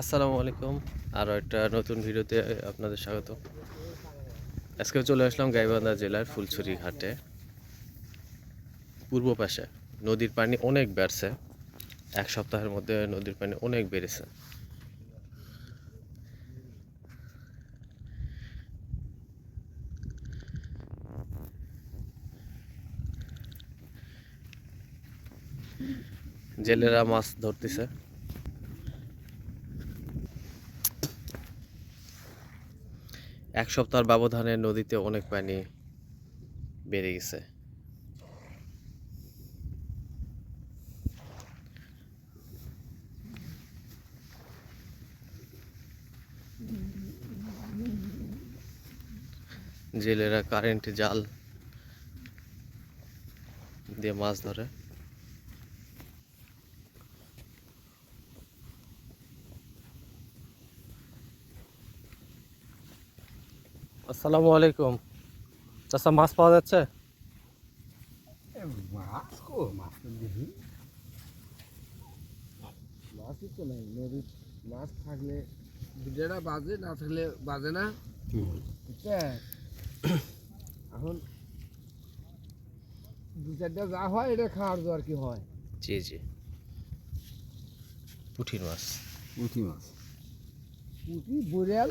আসসালামু আলাইকুম। আরও একটা নতুন ভিডিওতে আপনাদের স্বাগত। আজকে চলে আসলাম গাইবান্ধা জেলার ফুলছড়ি ঘাটে পূর্ব পাশে নদীর পানি অনেক বাড়ছে। এক সপ্তাহের মধ্যে নদীর পানি অনেক বেড়েছে। জেলেরা মাছ ধরতেছে। এক সপ্তাহের ব্যবধানে নদীতে অনেক পানি বেড়ে গেছে। জেলেরা কারেন্ট জাল দিয়ে মাছ ধরে। আসসালামু আলাইকুম। চাচা মাছ পাওয়া যাচ্ছে? মাছ কো মাছ দেখি। মাছই তো নাই নদীর মাছ থাকলে দুটাটা বাজে না থাকলে বাজে না। এখন দু চারটা যা হয় এটা খাওয়ার জোয়ার কি হয়? জি জি। পুঁঠির মাছ। পুঁটি মাছ। পুঁটি বরিয়াল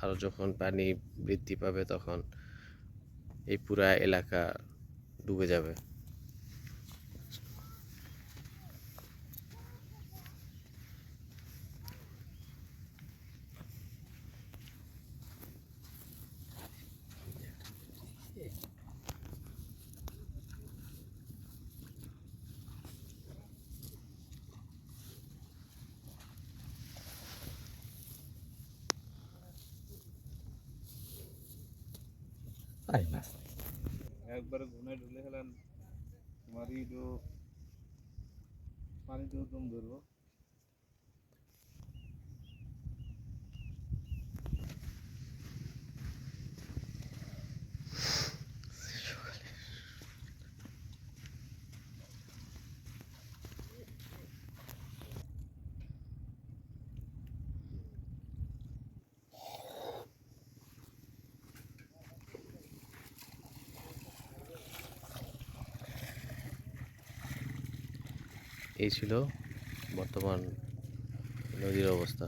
আর যখন পানি বৃদ্ধি পাবে তখন এই পুরা এলাকা ডুবে যাবে। আই মাছ একবার ঘুনে ঢুলে গেলেন তোমারই তো পানিতে উদ্যম ধরবো। এই ছিল বর্তমান নদীর অবস্থা।